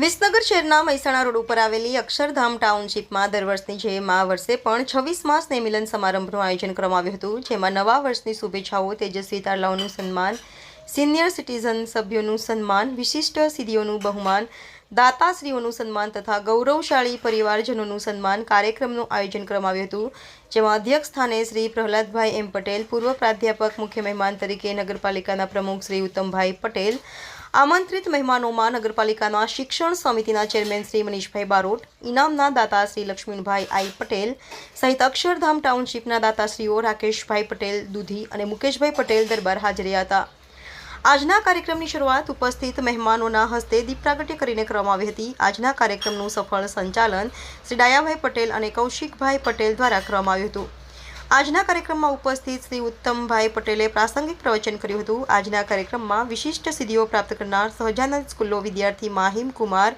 વિસનગર શહેરના મહેસાણા રોડ ઉપર આવેલી અક્ષરધામ ટાઉનશીપમાં દર વર્ષની જેમ આ વર્ષે પણ છવ્વીસમાં સ્નેહમિલન સમારંભનું આયોજન કરવામાં આવ્યું હતું, જેમાં નવા વર્ષની શુભેચ્છાઓ, તેજસ્વી તારલાઓનું સન્માન, સિનિયર સિટીઝન સભ્યોનું સન્માન, વિશિષ્ટ સિદ્ધિઓનું બહુમાન, દાતાશ્રીઓનું સન્માન તથા ગૌરવશાળી પરિવારજનોનું સન્માન કાર્યક્રમનું આયોજન કરવામાં આવ્યું હતું, જેમાં અધ્યક્ષ સ્થાને શ્રી પ્રહલાદભાઈ એમ પટેલ, પૂર્વ પ્રાધ્યાપક મુખ્ય મહેમાન તરીકે નગરપાલિકાના પ્રમુખ શ્રી ઉત્તમભાઈ પટેલ આમંત્રિત મહેમાનોમાં નગરપાલિકાના શિક્ષણ સમિતિના ચેરમેન શ્રી મનીષભાઈ બારોટ, ઇનામના દાતા શ્રી લક્ષ્મીભાઈ આઈ પટેલ સહિત અક્ષરધામ ટાઉનશીપના દાતાશ્રીઓ રાકેશભાઈ પટેલ, દુધી અને મુકેશભાઈ પટેલ દરબાર હાજર હતા. આજના કાર્યક્રમની શરૂઆત ઉપસ્થિત મહેમાનોના હસ્તે દીપ પ્રાગટ્ય કરીને કરવામાં આવી હતી. આજના કાર્યક્રમનું સફળ સંચાલન શ્રી ડાયાભાઈ પટેલ અને કૌશિકભાઈ પટેલ દ્વારા કરવામાં આવ્યું હતું. આજના કાર્યક્રમમાં ઉપસ્થિત શ્રી ઉત્તમભાઈ પટેલે પ્રાસંગિક પ્રવચન કર્યું હતું. આજના કાર્યક્રમમાં વિશિષ્ટ સિદ્ધિઓ પ્રાપ્ત કરનાર સહજાનંદ સ્કૂલનો વિદ્યાર્થી માહિમ કુમાર,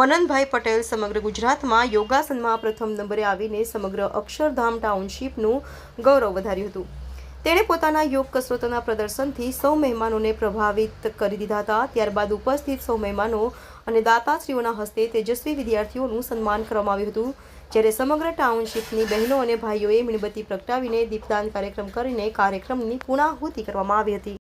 મનનભાઈ પટેલ સમગ્ર ગુજરાતમાં યોગાસનમાં પ્રથમ નંબરે આવીને સમગ્ર અક્ષરધામ ટાઉનશીપનું ગૌરવ વધાર્યું હતું. તેણે પોતાના યોગ કસરતોના પ્રદર્શનથી સૌ મહેમાનોને પ્રભાવિત કરી દીધા હતા. ત્યારબાદ ઉપસ્થિત સૌ મહેમાનો અને દાતાશ્રીઓના હસ્તે તેજસ્વી વિદ્યાર્થીઓનું સન્માન કરવામાં આવ્યું હતું, જ્યારે સમગ્ર ટાઉનશીપની બહેનો અને ભાઈઓએ મીણબત્તી પ્રગટાવીને દીપદાન કાર્યક્રમ કરીને કાર્યક્રમની પૂર્ણાહુતિ કરવામાં આવી હતી.